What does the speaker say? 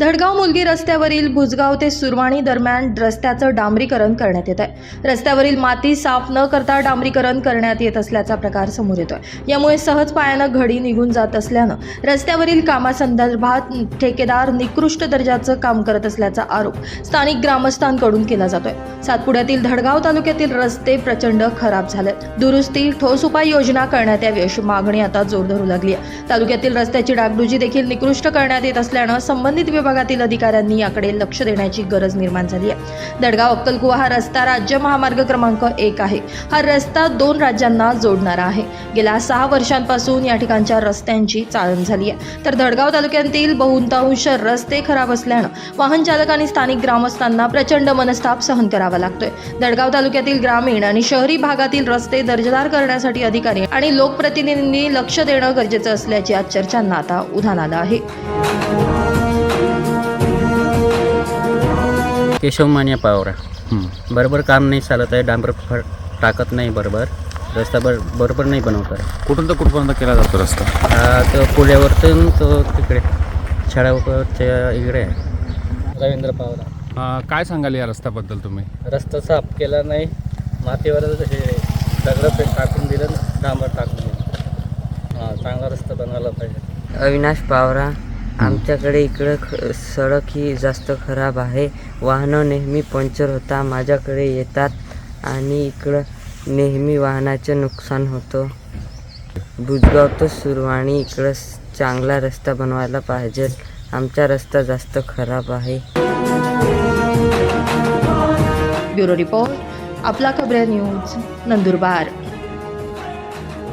धडगाव मुलगी रस्त्यावरील भुजगाव ते सुरवाणी दरम्यान रस्त्याचं डांबरीकरण करण्यात येत आहे रस्त्यावरील माती साफ न करता डांबरीकरण करण्यात येत असल्याचा प्रकार समोर येतोय. यामुळे सहज पायानं घडी निघून जात असल्यानं रस्त्यावरील कामासंदर्भात ठेकेदार निकृष्ट दर्जाचं काम करत असल्याचा आरोप स्थानिक ग्रामस्थांकडून केला जातोय. सातपुड्यातील धडगाव तालुक्यातील रस्ते प्रचंड खराब झालेत. दुरुस्ती ठोस उपाययोजना करण्यात यावी अशी मागणी आता जोर धरू लागली आहे. तालुक्यातील रस्त्याची डागडुजी देखील निकृष्ट करण्यात येत असल्यानं संबंधित विभागातील अधिकाऱ्यांनी याकडे लक्ष देण्याची गरज निर्माण झाली आहे. दडगाव अक्कलकुवा हा रस्ता राज्य महामार्ग क्रमांक एक आहे. हा रस्ता दोन राज्यांना जोडणारा आहे. गेल्या सहा वर्षांपासून या ठिकाणच्या रस्त्यांची चाळण झाली आहे. तर धडगाव तालुक्यातील बहुतांश रस्ते खराब असल्यानं वाहन चालक आणि स्थानिक ग्रामस्थांना प्रचंड मनस्ताप सहन करावा लागतोय. दडगाव तालुक्यातील ग्रामीण आणि शहरी भागातील रस्ते दर्जेदार करण्यासाठी अधिकारी आणि लोकप्रतिनिधींनी लक्ष देणं गरजेचं असल्याचे आज चर्चांना आता उधाण आलं आहे. केशव मान्या पावरा. बरोबर काम नाही चालत आहे डांबर फ टाकत नाही बरोबर. रस्ता बर बरोबर नाही बनवत आहे. कुठून तर कुठपर्यंत केला जातो रस्ता? तो पुण्यावरतून तो तिकडे शाळाच्या इकडे आहे. रवींद्र पावरा. अं, काय सांगाल या रस्त्याबद्दल तुम्ही? रस्ता साफ केला नाही. मातीवरच हे दगडं पे टाकून दिलं डांबर टाकून दिलं. हां चांगला रस्ता बनवायला पाहिजे. अविनाश पावरा. आमच्याकडे इकडं ख सडक ही जास्त खराब आहे. वाहनं नेहमी पंक्चर होता माझ्याकडे येतात आणि इकडं नेहमी वाहनाचं नुकसान होतं. बुजगाव तर सुरवाणी इकडं चांगला रस्ता बनवायला पाहिजे. आमचा रस्ता जास्त खराब आहे. ब्युरो रिपोर्ट आपला खबऱ्या न्यूज नंदुरबार.